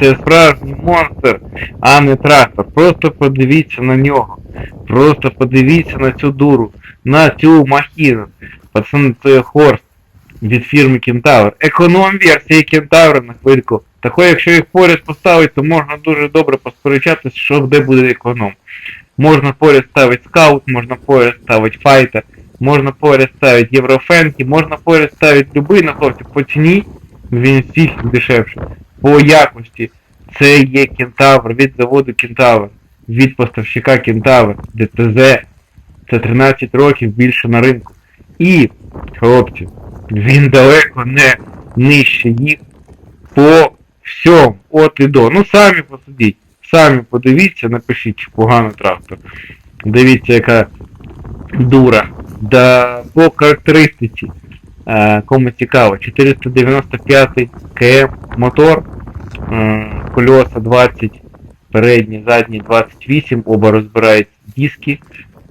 Це справжній монстр, а не трактор. Просто подивіться на нього. Просто подивіться на цю дуру, на цю махіну. Пацани, це Хорст від фірми Кентавр. Економ-версія Кентавра на хвильку. Такої, якщо їх поряд поставити, то можна дуже добре посперечатися, що де буде економ. Можна поряд ставити скаут, можна поряд ставити файтер, можна поряд ставити єврофенки, можна поряд ставити любий на хлопці по ціні, він всіх дешевше. По якості це є кентавр від заводу Кентавр, від поставщика Кентавр, ДТЗ. Це 13 років більше на ринку. І, хлопці, він далеко не нижче їх по всьому, от і до. Ну самі посудіть, самі подивіться, напишіть, чи поганий трактор. Дивіться, яка дура. Да по характеристиці, кому цікаво, 495 км мотор, е, колеса 20, передні, задні 28, оба розбирають диски,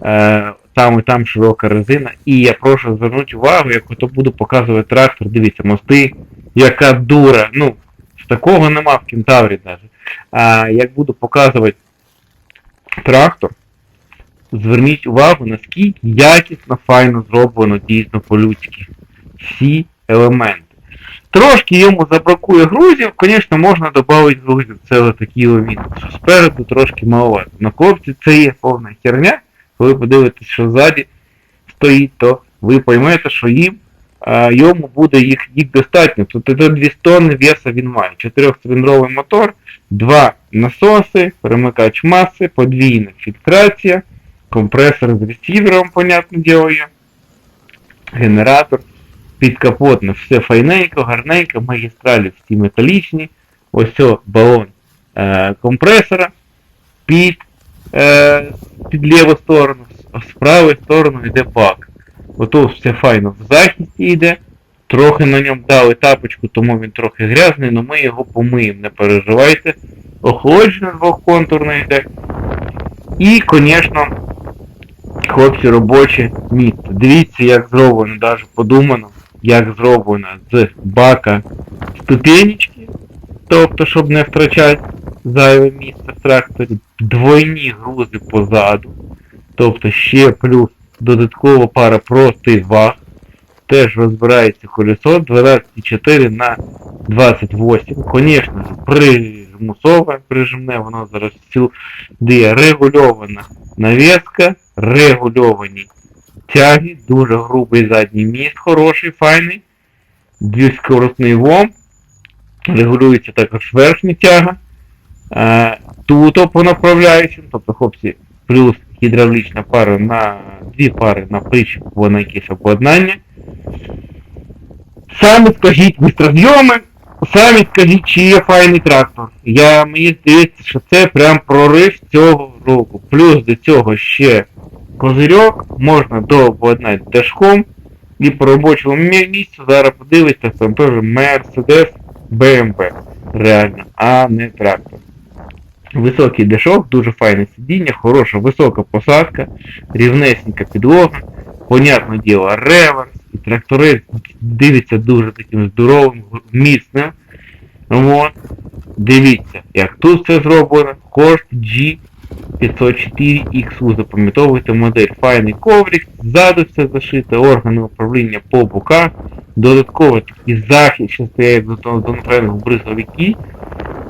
е, там і там широка резина. І я прошу звернути увагу, як ото буду показувати трактор, дивіться, мости, яка дура. Ну, з такого нема в кентаврі навіть. Як буду показувати трактор, зверніть увагу, наскільки якісно, файно зроблено дійсно по-людськи. Всі елементи. Трошки йому забракує грузів, звісно, можна додати грузів, це такий мінус. Що спереду трошки маловато. На хлопці це є повна херня. Коли подивитесь, що ззаді стоїть, то ви поймете, що їм йому буде їх, їх достатньо. Тобто до 200 тонн веса він має. Чотирьохциліндровий мотор, два насоси, перемикач маси, подвійна фільтрація, компресор з ресівером, понятне діло є, генератор, підкапотне, все файненько, гарненько, магістралі всі металічні, ось о, балон е, компресора, під, е, під ліву сторону, а з правої сторони йде бак. Ото все файно в захисті йде. Трохи на ньому дали тапочку, тому він трохи грязний, але ми його помиємо, не переживайте. Охолодження двохконтурне йде. І, звісно, хлопці робоче місце. Дивіться, як зроблено, навіть подумано, як зроблено з бака ступенечки, тобто, щоб не втрачати зайве місце в тракторі, двойні грузи позаду, тобто ще плюс додаткова пара простих ваг, теж розбирається колесо 12,4 на 28. Звісно прижмусове, прижимне, воно зараз сюди регульована навіска, регульовані тяги, дуже грубий задній міст, хороший, файний, двіскоросний вом, регулюється також верхня тяга. Е, Тут по направляючим, тобто хлопці, плюс гідравлічна пара на дві пари на причіп, на якесь обладнання. Самі скажіть бистрозйоми, самі скажіть, чи є файний трактор. Я, мені здається, що це прям прорив цього року. Плюс до цього ще козирьок, можна дообладнати дашком. І по робочому мі- місцю зараз подивитися, там теж Mercedes BMW. Реально, а не трактор. Високий дешок, дуже файне сидіння, хороша висока посадка, рівнесенька підлога, понятне діло, реверс, і трактори дивляться дуже таким здоровим, міцним. От. Дивіться, як тут все зроблено, Horst G504XU, запам'ятовуйте модель, файний коврик, ззаду все зашите, органи управління по боках, додатково такий захист, що стоять до до бризовики,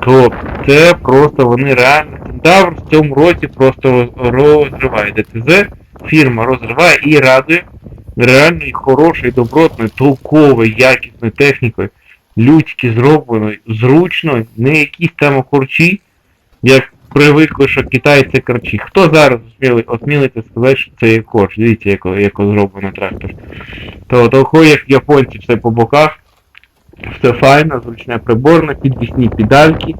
то це просто вони реально кентавр в цьому році просто розриває ДТЗ, фірма розриває і радує. Реально і хорошою, добротною, толковою, якісною технікою, людськи зробленою, зручно, не якісь там корчі, як привикли, що Китай це корчі. Хто зараз осміли, осмілиться сказати, що це є корч? Дивіться, як, як зроблено трактор. То того, як японці все по боках, все файно, зручне приборне, підвісні педальки,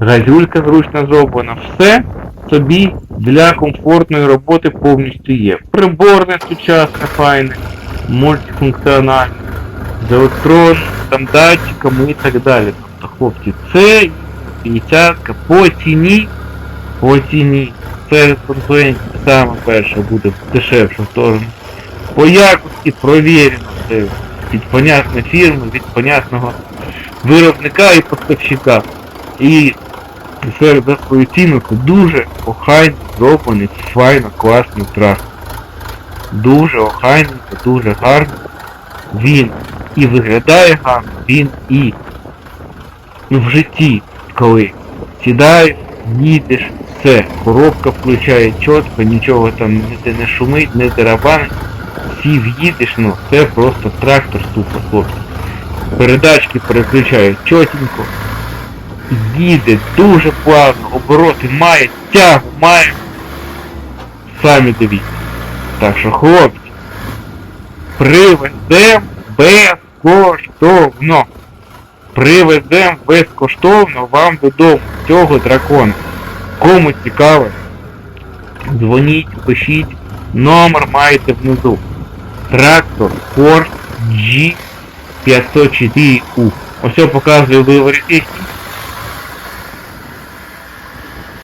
газюлька зручно зроблена, все собі для комфортної роботи повністю є. Приборне сучасне, файне, мультифункціональне, з електронним, там датчиками і так далі. Тобто, хлопці, це 50 по ціні, по ціні, серед конкурентів саме перше буде дешевше сторону. По якості провірено це від понятної фірми, від понятного виробника і поставщика. І це за свою ціну це дуже охайно зроблений, файно, класний трактор. Дуже охайний, дуже гарно. Він і виглядає гарно, він і в житті, коли сідаєш, їдеш, все, коробка включає чітко, нічого там ніде не шумить, не дерабанить. Сів їдеш, ну це просто трактор супер, хлопці. Передачки переключають чотенько. Їде дуже плавно, обороти має, тягу має. Самі дивіться. Так що, хлопці, привезем безкоштовно. Привезем безкоштовно вам додому цього дракона. Кому цікаво, дзвоніть, пишіть, номер маєте внизу. Трактор Ford G504U. Ось я показую виворітись,